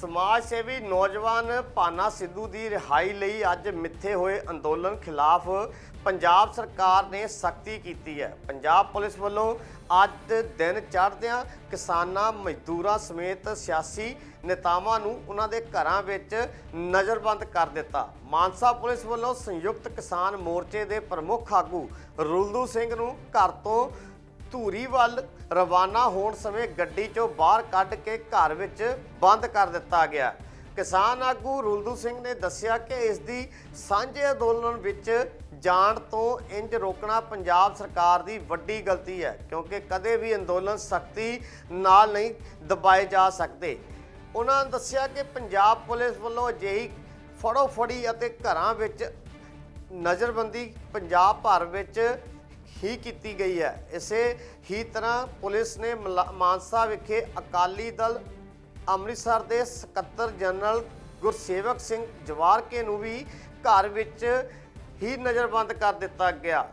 ਸਮਾਜ ਸੇਵੀ ਨੌਜਵਾਨ ਪਾਨਾ ਸਿੱਧੂ ਦੀ ਰਿਹਾਈ ਲਈ ਅੱਜ ਮਿੱਥੇ ਹੋਏ ਅੰਦੋਲਨ ਖਿਲਾਫ ਪੰਜਾਬ ਸਰਕਾਰ ਨੇ ਸਖਤੀ ਕੀਤੀ ਹੈ। ਪੰਜਾਬ ਪੁਲਿਸ ਵੱਲੋਂ ਅੱਜ ਦਿਨ ਚੜ੍ਹਦਿਆਂ ਕਿਸਾਨਾਂ, ਮਜ਼ਦੂਰਾਂ ਸਮੇਤ ਸਿਆਸੀ ਨੇਤਾਵਾਂ ਨੂੰ ਉਹਨਾਂ ਦੇ ਘਰਾਂ ਵਿੱਚ ਨਜ਼ਰਬੰਦ ਕਰ ਦਿੱਤਾ। ਮਾਨਸਾ ਪੁਲਿਸ ਵੱਲੋਂ ਸੰਯੁਕਤ ਕਿਸਾਨ ਮੋਰਚੇ ਦੇ ਪ੍ਰਮੁੱਖ ਆਗੂ ਰੁਲਦੂ ਸਿੰਘ ਨੂੰ ਘਰ ਤੋਂ ਧੂਰੀ ਵੱਲ ਰਵਾਨਾ ਹੋਣ ਸਮੇਂ ਗੱਡੀ 'ਚੋਂ ਬਾਹਰ ਕੱਢ ਕੇ ਘਰ ਵਿੱਚ ਬੰਦ ਕਰ ਦਿੱਤਾ ਗਿਆ। ਕਿਸਾਨ ਆਗੂ ਰੁਲਦੂ ਸਿੰਘ ਨੇ ਦੱਸਿਆ ਕਿ ਇਸ ਦੀ ਸਾਂਝੇ ਅੰਦੋਲਨ ਵਿੱਚ ਜਾਣ ਤੋਂ ਇੰਜ ਰੋਕਣਾ ਪੰਜਾਬ ਸਰਕਾਰ ਦੀ ਵੱਡੀ ਗਲਤੀ ਹੈ, ਕਿਉਂਕਿ ਕਦੇ ਵੀ ਅੰਦੋਲਨ ਸਖਤੀ ਨਾਲ ਨਹੀਂ ਦਬਾਏ ਜਾ ਸਕਦੇ। ਉਹਨਾਂ ਨੇ ਦੱਸਿਆ ਕਿ ਪੰਜਾਬ ਪੁਲਿਸ ਵੱਲੋਂ ਅਜਿਹੀ ਫੜੋ ਫੜੀ ਅਤੇ ਘਰਾਂ ਵਿੱਚ ਨਜ਼ਰਬੰਦੀ ਪੰਜਾਬ ਭਰ ਵਿੱਚ ਹੀ ਕੀਤੀ ਗਈ ਹੈ। ਇਸੇ ਹੀ ਤਰ੍ਹਾਂ ਪੁਲਿਸ ਨੇ ਮਲਾ- ਮਾਨਸਾ ਵਿਖੇ ਅਕਾਲੀ ਦਲ, ਅੰਮ੍ਰਿਤਸਰ ਦੇ ਸਕੱਤਰ ਜਨਰਲ ਗੁਰਸੇਵਕ ਸਿੰਘ ਜਵਾਰਕੇ ਨੂੰ ਵੀ ਘਰ ਵਿੱਚ ਹੀ ਨਜ਼ਰਬੰਦ ਕਰ ਦਿੱਤਾ ਗਿਆ।